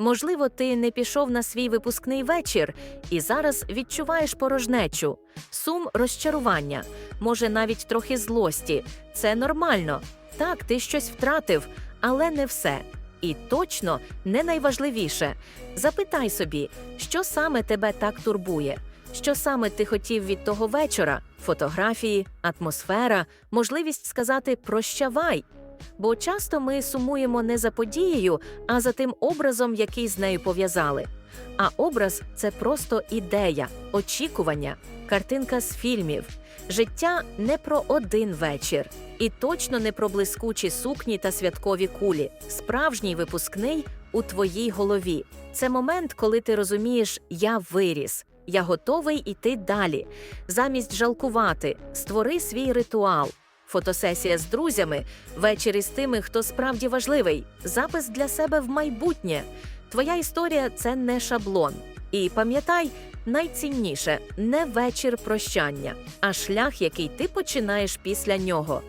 Можливо, ти не пішов на свій випускний вечір і зараз відчуваєш порожнечу, сум розчарування, може навіть трохи злості. Це нормально. Так, ти щось втратив, але не все. І точно не найважливіше. Запитай собі, що саме тебе так турбує, що саме ти хотів від того вечора: фотографії, атмосфера, можливість сказати прощавай. Бо часто ми сумуємо не за подією, а за тим образом, який з нею пов'язали. А образ це просто ідея, очікування, картинка з фільмів. Життя не про один вечір, і точно не про блискучі сукні та святкові кулі. Справжній випускний у твоїй голові. Це момент, коли ти розумієш, я виріс, я готовий іти далі. Замість жалкувати, створи свій ритуал. Фотосесія з друзями, вечір із тими, хто справді важливий, запис для себе в майбутнє. Твоя історія це не шаблон. І пам'ятай, найцінніше не вечір прощання, а шлях, який ти починаєш після нього.